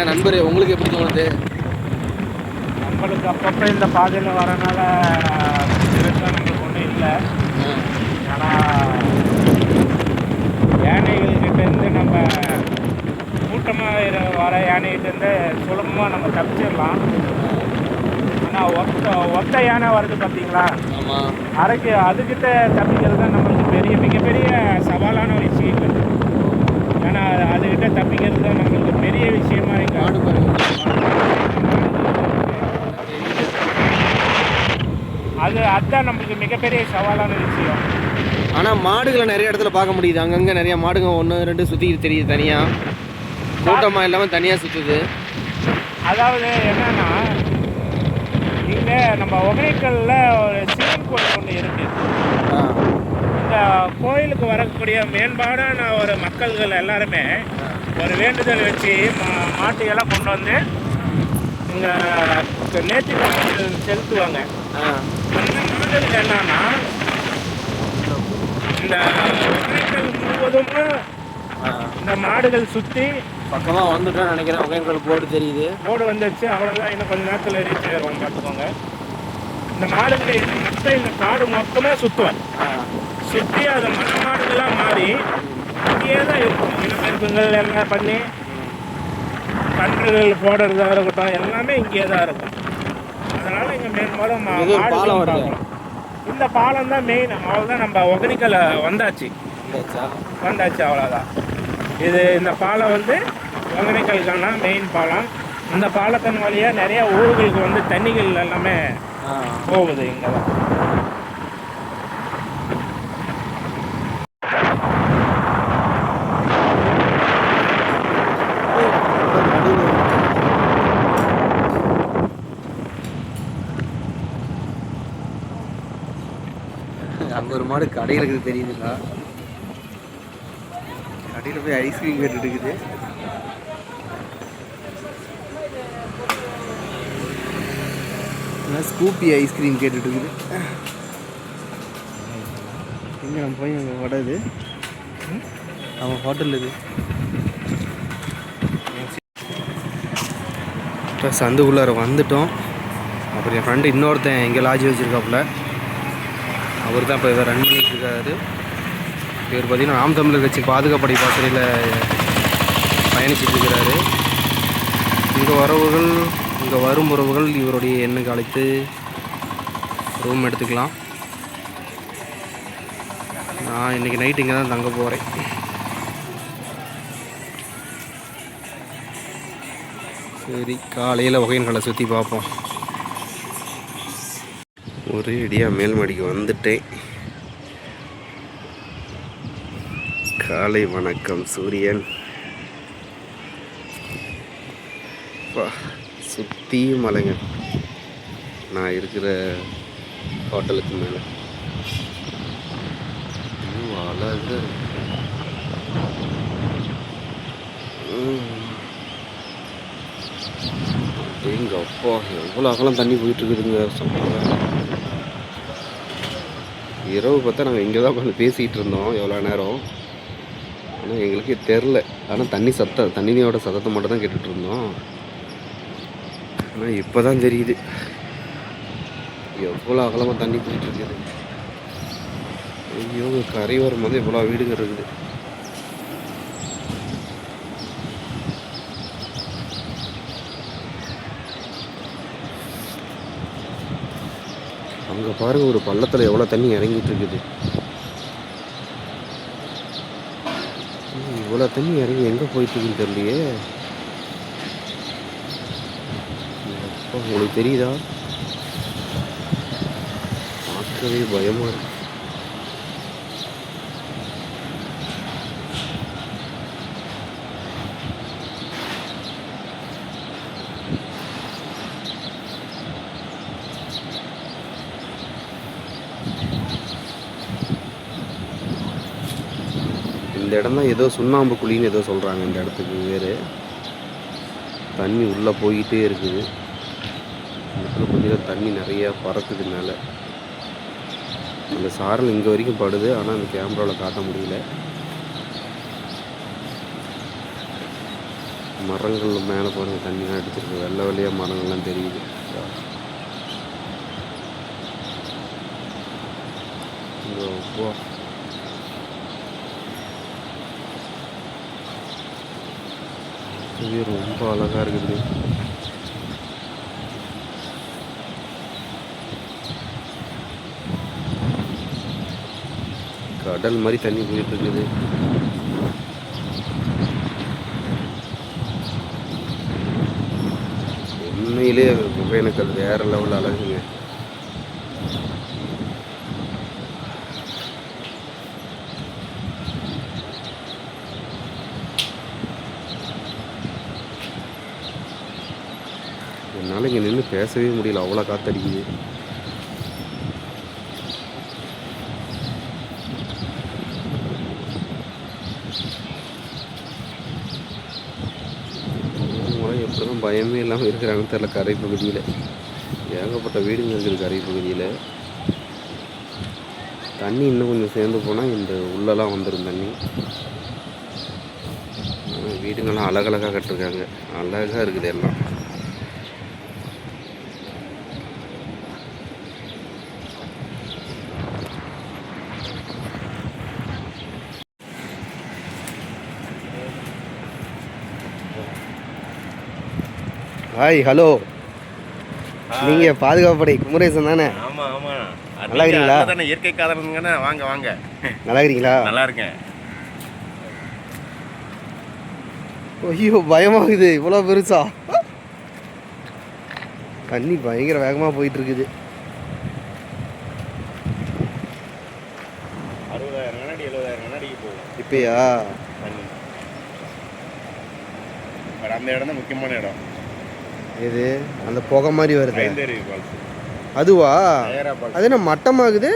என்ன நண்பரே உங்களுக்கு எப்படி தோணுது? நம்மளுக்கு அப்பப்போ இந்த பாதையில் வரனால பெருசாக நம்மளுக்கு ஒன்றும் இல்லை. ஏன்னா யானைகள் கிட்டேருந்து நம்ம கூட்டமாக வர யானைகிட்டேருந்து சுலபமாக நம்ம தப்பிச்சிடலாம். ஆனால் ஒத்த ஒத்த யானை வருது பார்த்தீங்களா அதுக்கு அதுக்கிட்ட தப்பிக்கிறது தான் நம்மளுக்கு பெரிய மிகப்பெரிய சவாலான விஷயங்கள் ஏன்னா அதுக்கிட்ட தப்பிக்கிறது தான் நம்மளுக்கு பெரிய விஷயமா இருக்கு. மாடு பாருங்க அது அதுதான் நம்மளுக்கு மிகப்பெரிய சவாலான விஷயம். ஆனால் மாடுகளை நிறைய இடத்துல பார்க்க முடியுது. அங்கங்கே நிறைய மாடுங்க ஒன்று ரெண்டு சுற்றி தெரியுது தனியாக கூட்டமாக இல்லாமல் தனியாக சுற்றுது அதாவது என்னன்னா இங்கே நம்ம ஒகேனக்கல்ல ஒரு சிவன் கோயில் ஒன்று இருக்கு. இந்த கோயிலுக்கு வரக்கூடிய மேம்பாடான ஒரு மக்கள்கள் எல்லாருமே ஒரு வேண்டுதல் வச்சு மாட்டையெல்லாம் கொண்டு வந்து இங்கே நேர்த்தி செலுத்துவாங்க. அந்த மாடுகள் என்னன்னா இந்த முழுவதும் இந்த மாடுகள் சுற்றி பக்கமாக வந்துட்டோம்னு நினைக்கிறேன். ஒகேனக்கல் போர்டு தெரியுது. போர்டு வந்துடுச்சு அவ்வளோதான் இன்னும் கொஞ்ச நேரத்தில் ரீச் ஆயிரும் பார்த்துக்கோங்க. இந்த மாடுகளை மொத்தம் இந்த காடு மொத்தமாக சுற்றுவேன் சுற்றி அது மற்ற மாடுகளாக மாறி இங்கேயே தான் இருக்கும். இனப்பெருக்கங்கள் எல்லாம் பண்ணி கன்றுகள் போடுறதா இருக்கட்டும் எல்லாமே இங்கேயே தான் இருக்கும். அதனால இங்கே மேம்பாலும் மா- இது ஒரு மாடுகளும் பாலம் வருது. பார்க்கலாம். இந்த பாலம் தான் மெயின் அவ்வளோதான் நம்ம ஒகனிக்கல வந்தாச்சு. வந்தாச்சு? அவ்வளோதான் இது இந்த பாலம் வந்து ஒகனிக்கலுக்கான மெயின் பாலம். இந்த பாலத்தின் வழியாக நிறைய ஊர்களுக்கு வந்து தண்ணிகள் எல்லாமே போகுது இங்கே. தான் அங்கே ஒரு மாடு கடையில் இருக்குது தெரியுதுங்களா கடையில் போய் ஐஸ்கிரீம் கேட்டுட்டு இருக்குது. ஆனால் ஸ்கூப்பி ஐஸ்கிரீம் கேட்டுட்டு இருக்குது எங்கே நம்ம போய் அங்கே கடை இது அவன் ஹோட்டல் இது. இப்போ சந்துக்குள்ளார வந்துட்டோம். அப்புறம் என் ஃப்ரெண்டு இன்னொருத்தன் எங்கே லாட்ஜ் வச்சுருக்காப்புல. அவர் தான் இப்போ இதை ரன் பண்ணிட்டு இருக்காரு. இவர் பார்த்தீங்கன்னா நாம் தமிழர் கட்சி பாதுகாப்படை பாசறையில் பயணிச்சுட்டு இருக்கிறாரு. இங்கே வரவர்கள் இங்கே வரும் உறவுகள் இவருடைய எண்ணுக்கு அழைத்து ரூம் எடுத்துக்கலாம். நான் இன்றைக்கி நைட் இங்கே தான் தங்க போகிறேன் சரி காலையில் ஒகையன்களை சுற்றி பார்ப்போம். ஒரே அடியாக மேல்மடிக்கு வந்துட்டேன். காலை வணக்கம் சூரியன். பா சுற்றி மலைங்க. நான் இருக்கிற ஹோட்டலுக்கு மேலே. அழகு எங்க அப்பா எவ்வளோ அகலம் தண்ணி போயிட்டு இருக்குதுங்க சொல்லுங்க. இரவு பார்த்தா நாங்கள் இங்கே தான் உட்காந்து பேசிகிட்டு இருந்தோம் எவ்வளோ நேரம். ஆனால் எங்களுக்கே தெரில ஆனால் தண்ணி சத்தம் தண்ணியோட சத்தத்தை மட்டும் தான் கேட்டுட்டு இருந்தோம். ஆனால் இப்போ தான் தெரியுது. எவ்வளோ அகலமாக தண்ணி போயிட்டுருக்குது ஐயோ கரை வரும்போது எவ்வளோ வீடுங்க இருக்குது அங்கே பாருங்க ஒரு பள்ளத்தில் எவ்வளோ தண்ணி இறங்கிட்டு இருக்குது. இவ்வளோ தண்ணி இறங்கி எங்கே போயிட்டு இருக்குன்னு தெரியலையே அப்பா, உங்களுக்கு தெரியுதா? பார்க்கவே பயமா இருக்கு. இந்த இடம் தான் ஏதோ சுண்ணாம்பு குழின்னு ஏதோ சொல்கிறாங்க இந்த இடத்துக்கு வேறு. தண்ணி உள்ளே போயிட்டே இருக்குது. இடத்துல பார்த்தீங்கன்னா தண்ணி நிறையா பறக்குது மேலே. அந்த சாரல் இங்கே வரைக்கும் படுது ஆனால் அந்த கேமராவில் காட்ட முடியல. மரங்கள் மேலே போகிற தண்ணிலாம் அடிச்சிருக்கு. வெள்ளை வெள்ளையாக மரங்கள்லாம் தெரியுது. இங்க இது ரொம்ப அழகாக இருக்குது. கடல் மாதிரி தண்ணி போயிட்டு இருக்குது உண்மையிலே ஒகேனக்கல் வேற லெவல் அழகுங்க. என்னால் இங்கே நின்று பேசவே முடியல. அவ்வளோ காத்தடிக்குது. பயமே இல்லாமல் இருக்கிறாங்கன்னு தெரில கரை பகுதியில் ஏகப்பட்ட வீடுங்க இருக்குது கரை பகுதியில் தண்ணி இன்னும் கொஞ்சம் சேர்ந்து போனால் இந்த உள்ளெல்லாம் வந்துடும் தண்ணி. வீடுங்கள்லாம் அழகழகாக கட்டிருக்காங்க. அழகாக இருக்குது எல்லாம். ஹாய் ஹலோ நீங்கள் பாதுகாப்படை குமரேசன் தானே? ஆமா ஆமா. நல்லா இருக்கீங்களா? தானே இயற்கை காதலனுங்கண்ணே வாங்க வாங்க. நல்லா இருக்கிறீங்களா நல்லா இருக்கேன். ஐயோ பயமாகுது இவ்வளோ பெருசா? தண்ணி பயங்கர வேகமாக போயிட்டு இருக்குது அறுபதாயிரம் கண்ணாடி எழுபதாயிரம் கண்ணாடிக்கு போகும். இப்பயா? அந்த இடம் தான் முக்கியமான இடம். இது அந்த புகை மாதிரி வருது. அதுவா? அது என்ன மட்டமாகுது?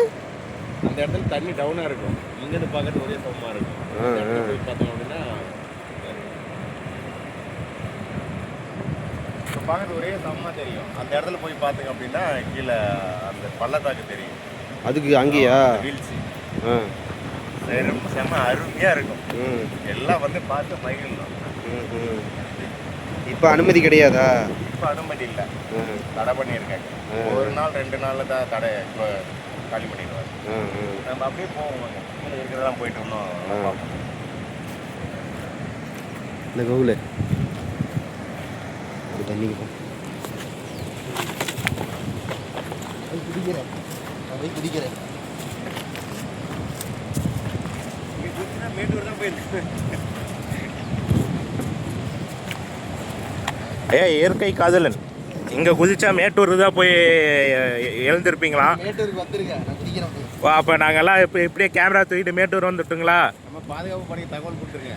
அந்த இடத்துல தண்ணி டவுனாக இருக்கும். இங்கேருந்து பார்க்கறது ஒரே சமமாக இருக்கும். பார்த்தோம் அப்படின்னா பார்க்கறது ஒரே சமமாக தெரியும். அந்த இடத்துல போய் பார்த்தீங்க அப்படின்னா கீழே அந்த பள்ளத்தாக்கு தெரியும். அதுக்கு அங்கேயா? வீழ்ச்சி. ஆ. ரொம்ப செம்ம அருமையாக இருக்கும். ம். எல்லாம் வந்து பார்த்து மகிழணும் ம், ம். இப்போ அனுமதி கிடையாதா? இப்போ அனுமதி இல்லை தடை பண்ணியிருக்காங்க. ஒரு நாள் ரெண்டு நாளில் தான் தடை இப்போ காலி பண்ணிடுவாங்க. நம்ம அப்படியே போவோம். இருக்கிறதெல்லாம் போயிட்டு பார்ப்போம். இந்த கோகுல தண்ணிக்கு போ. குடிக்கிறேன். அதை குடிக்கிறேன். மேட்டூர் தான் போயிருக்கு. ஏ இயற்கை காதலன். இங்கே குதிச்சா மேட்டூர் தான் போய் எழுந்திருப்பீங்களா? அப்போ நாங்கெல்லாம் இப்போ இப்படியே கேமரா தூக்கிட்டு மேட்டூர் வந்துட்டுங்களா? நம்ம பாதுகாப்பு பணி தகவல் கொடுத்துருங்க.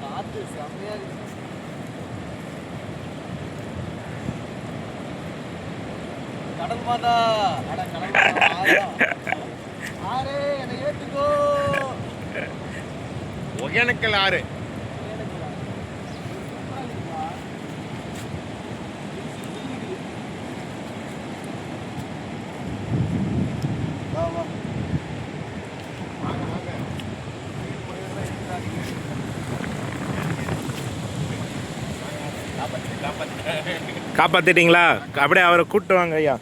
காற்று செம்மையா இருக்கு கடல் மாதா அட கடல் மாதா ஆயா. ஆரே என்னை ஏத்துக்கோ ஒகேனக்கல் ஆறு. காப்பாத்திட்டீங்களா? அப்படியே அவரை கூப்பிட்டு வாங்க ஐயா.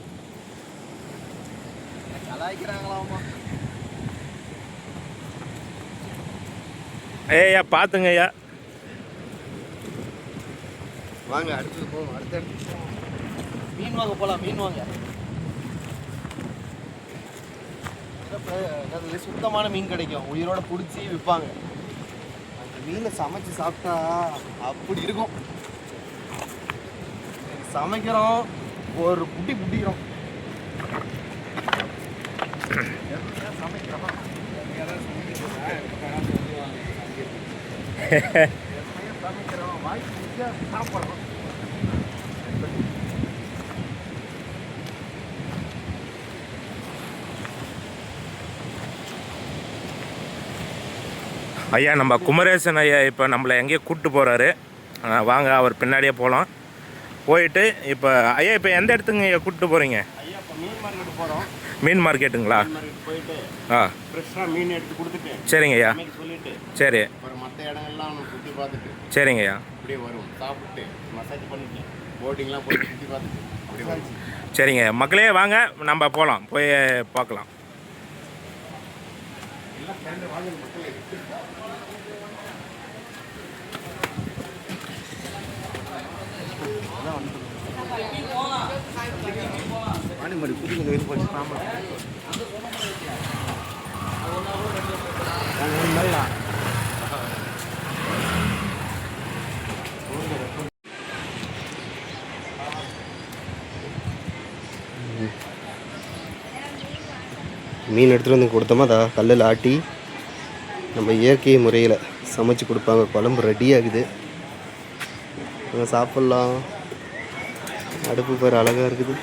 ஏய்யா பார்த்துங்க ஐயா வாங்க அடுத்தது போவோம் அடுத்த. மீன் வாங்க போலாம் மீன் வாங்க. சுத்தமான மீன் கிடைக்கும். உயிரோட பிடிச்சி விற்பாங்க அந்த மீனை சமைச்சு சாப்பிட்டா அப்படி இருக்கும். சமைக்கிறோம் ஒரு புட்டி புட்டிக்கிறோம் சமைக்கிறோம்? சமைக்கிறோம் ஐயா நம்ம குமரேசன் ஐயா இப்போ நம்மளை எங்கேயோ கூப்பிட்டு போகிறாரு வாங்க அவர் பின்னாடியே போகலாம் போயிட்டு இப்போ ஐயா இப்போ எந்த இடத்துக்கு ஐயா கூப்பிட்டு போகிறீங்க மீன் மார்க்கெட் போகிறோம் மீன் மார்க்கெட்டுங்களா? ஆ. ஃப்ரெஷ்ஷாக மீன் எடுத்து கொடுத்துட்டு சரிங்க ஐயா. சரி. இடங்கள்லாம் சுற்றி பார்த்துட்டு சரிங்க ஐயா அப்படியே வரும் சாப்பிட்டு மசாஜ் பண்ணிட்டு போட்டிங்லாம் போய் சுற்றி பார்த்துட்டு அப்படியே வரும் சரிங்க மக்களே வாங்க நம்ம போகலாம் போய் பார்க்கலாம். ஆணிமடி புது கொஞ்சம் வெயில் போச்சு ஆமாம் மீன் எடுத்துகிட்டு வந்து கொடுத்தோமா? அதா கல்லில் ஆட்டி நம்ம இயற்கை முறையில் சமைச்சு கொடுப்பாங்க. குழம்பு ரெடி ஆகுது. நம்ம சாப்பிட்லாம். அடுப்பு பேர் அழகாக இருக்குது.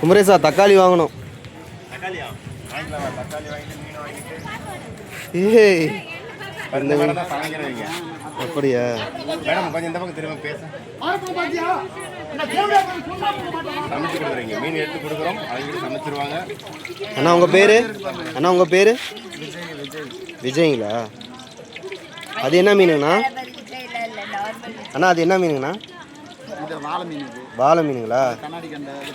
குமரேசா தக்காளி வாங்கணும். தக்காளியா? வாங்கிக்கலாம் தக்காளி வாங்கிட்டு மீன் வாங்கிட்டு. ஏய் இந்த அப்படியா? மேடம் கொஞ்சம் இந்த பக்கம் திரும்ப பேச. சமைச்சு கொடுக்குறீங்க மீன் எடுத்து கொடுக்குறோம். அவங்க சமைச்சிருவாங்க. அண்ணா உங்கள் பேர்? அண்ணா உங்கள் பேர்? விஜய்ங்களா? அது என்ன மீனுங்கண்ணா? அண்ணா அது என்ன மீனுங்கண்ணா? வாழை மீனுங்களா?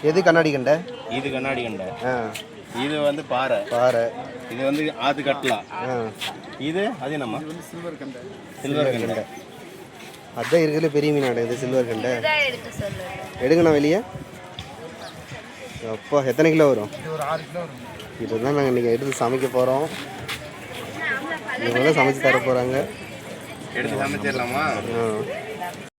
எது கண்ணாடி கண்டை? இது கண்ணாடி கண்டை. ஆ. இது வந்து பாறை. பாறை. இது வந்து ஆத்து கட்டலா ஆ. இது அது என்னம்மா சில்வர் கண்டை. சில்வர் கண்டை. அதான் இருக்கிறதுல பெரிய மீன் அடையுது சில்வர் கண்டை. எடுங்கண்ணா வெளியே. அப்பா எத்தனை கிலோ வரும்? இதுதான் நாங்கள் இன்றைக்கி எடுத்து சமைக்க போகிறோம் இவங்க தான் சமைச்சு தர போகிறாங்க எடுத்து சமைச்சிடலாமா? ஆ.